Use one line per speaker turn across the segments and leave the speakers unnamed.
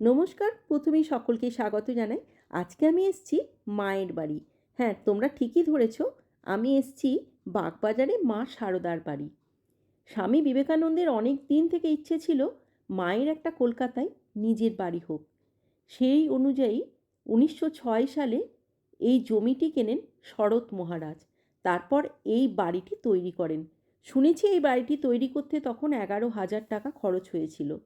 নমস্কার, প্রথমেই সকলকে স্বাগত জানাই। আজকে আমি এসছি মায়ের বাড়ি। হ্যাঁ তোমরা ঠিকই ধরেছ, আমি এসেছি বাগবাজারে মা সারদার বাড়ি। স্বামী বিবেকানন্দের অনেক দিন থেকে ইচ্ছে ছিল মায়ের একটা কলকাতায় নিজের বাড়ি হোক। সেই অনুযায়ী উনিশশো ছয় সালে এই জমিটি কেনেন শরৎ মহারাজ। তারপর এই বাড়িটি তৈরি করেন। শুনেছি এই বাড়িটি তৈরি করতে তখন এগারো হাজার টাকা খরচ হয়েছিল।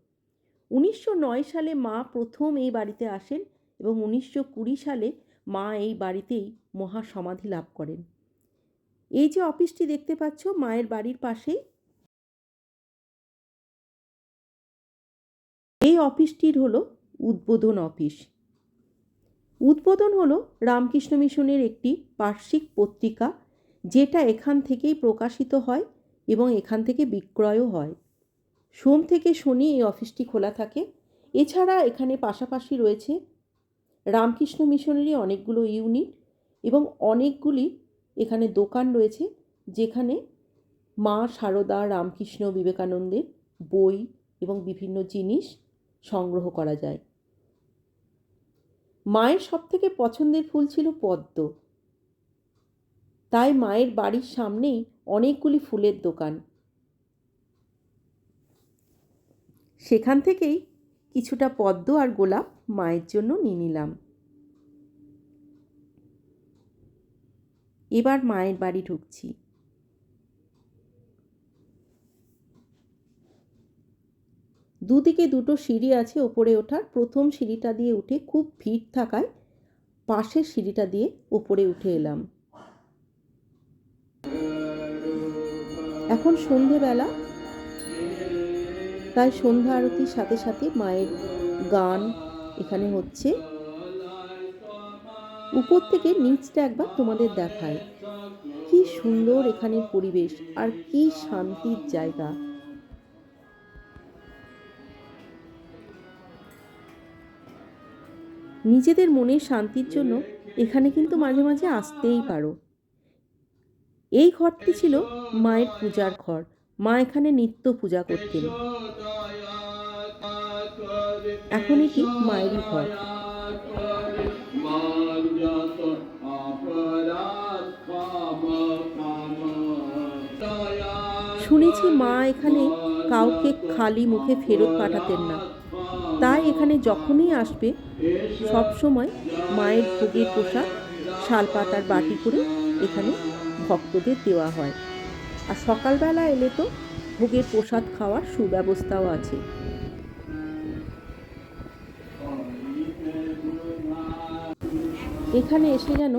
উনিশশো নয় সালে মা প্রথম এই বাড়িতে আসেন এবং উনিশশো কুড়ি সালে মা এই বাড়িতেই মহাসমাধি লাভ করেন। এই যে অফিসটি দেখতে পাচ্ছ, মায়ের বাড়ির পাশেই। এই অফিসটির হলো উদ্বোধন অফিস। উদ্বোধন হলো রামকৃষ্ণ মিশনের একটি বার্ষিক পত্রিকা, যেটা এখান থেকেই প্রকাশিত হয় এবং এখান থেকে বিক্রয়ও হয়। সোম থেকে শনি এই অফিসটি খোলা থাকে। এছাড়া এখানে পাশাপাশি রয়েছে রামকৃষ্ণ মিশনেরই অনেকগুলো ইউনিট এবং অনেকগুলি এখানে দোকান রয়েছে, যেখানে মা সারদা, রামকৃষ্ণ, বিবেকানন্দের বই এবং বিভিন্ন জিনিস সংগ্রহ করা যায়। মায়ের সবথেকে পছন্দের ফুল ছিল পদ্ম। তাই মায়ের বাড়ির সামনেই অনেকগুলি ফুলের দোকান। সেখান থেকেই কিছুটা পদ্ম আর গোলাপ মায়ের জন্য নিয়ে নিলাম। এবার মায়ের বাড়ি ঢুকছি। দুদিকে দুটো সিঁড়ি আছে ওপরে ওঠার। প্রথম সিঁড়িটা দিয়ে উঠে খুব ভিড় থাকায় পাশের সিঁড়িটা দিয়ে ওপরে উঠে এলাম। এখন সন্ধেবেলা। তাই সন্ধ্যা আরতির সাথে সাথে মায়ের গান এখানে হচ্ছে। উপর থেকে নিচটা একবার তোমাদের দেখায় কি সুন্দর এখানে পরিবেশ আর কি শান্তির জায়গা। নিজেদের মনের শান্তির জন্য এখানে কিন্তু মাঝে মাঝে আসতেই পারো। এই ঘরটি ছিল মায়ের পূজার ঘর। মা এখানে নিত্য পূজা করতেন। এখন এটি মায়েরই ঘর। শুনেছি মা এখানে কাউকে খালি মুখে ফেরত পাঠাতেন না। তাই এখানে যখনই আসবে, সব সময় মায়ের ভোগের পোশাক শালপাতার বাটি করে এখানে ভক্তদের দেওয়া হয়। আর সকালবেলা এলে তো ভোগের প্রসাদ খাওয়ার সুব্যবস্থাও আছে। এখানে এসে যেন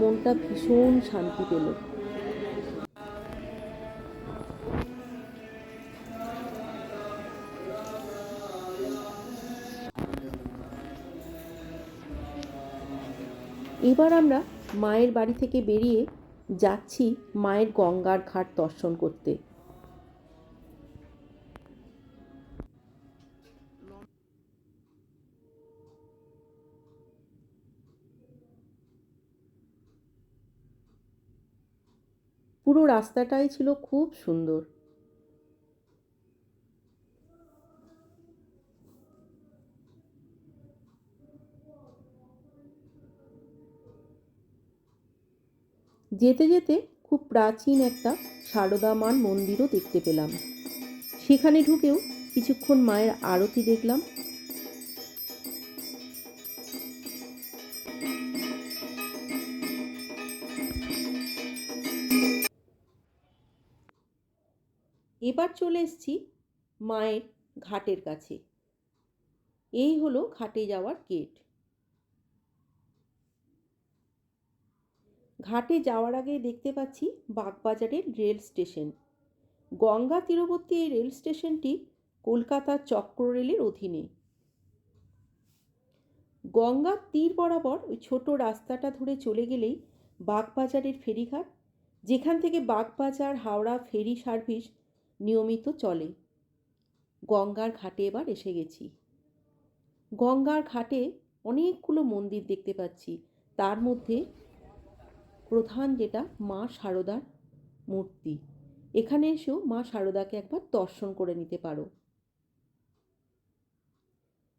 মনটা ভীষণ শান্তি পেল। এবার আমরা মায়ের বাড়ি থেকে বেরিয়ে যাচ্ছি মায়ের গঙ্গার ঘাট দর্শন করতে। পুরো রাস্তাটাই ছিল খুব সুন্দর। যেতে যেতে খুব প্রাচীন একটা সারদামান মন্দিরও দেখতে পেলাম। সেখানে ঢুকেও কিছুক্ষণ মায়ের আরতি দেখলাম। এবার চলে এসেছি মায়ের ঘাটের কাছে। এই হলো ঘাটে যাওয়ার গেট ঘাটে যাওয়ার আগে দেখতে পাচ্ছি বাগবাজারের রেল স্টেশন। গঙ্গা তীরবর্তী এই রেল স্টেশনটি কলকাতার চক্র রেলের অধীনে। গঙ্গার তীর বরাবর ওই ছোট রাস্তাটা ধরে চলে গেলেই বাগবাজারের ফেরিঘাট, যেখান থেকে বাগবাজার, হাওড়া ফেরি সার্ভিস নিয়মিত চলে। গঙ্গার ঘাটে এবার এসে গেছি। গঙ্গার ঘাটে অনেকগুলো মন্দির দেখতে পাচ্ছি। তার মধ্যে প্রধান যেটা, মা সারদার মূর্তি। এখানে এসেও মা সারদাকে একবার দর্শন করে নিতে পারো।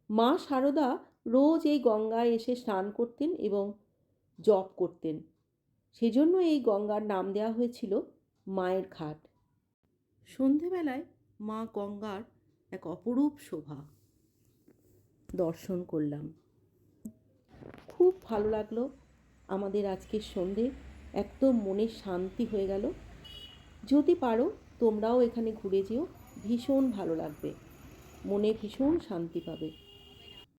মা সারদা রোজ এই গঙ্গায় এসে স্নান করতেন এবং জপ করতেন। সেজন্য এই গঙ্গার নাম দেওয়া হয়েছিল মায়ের ঘাট। সন্ধেবেলায় মা গঙ্গার এক অপরূপ শোভা দর্শন করলাম। খুব ভালো লাগল আমাদের আজকের সন্ধে একদম মনে শান্তি হয়ে গেল। যদি পারো, তোমরাও এখানে ঘুরে যেও। ভীষণ ভালো লাগবে। মনে ভীষণ শান্তি পাবে।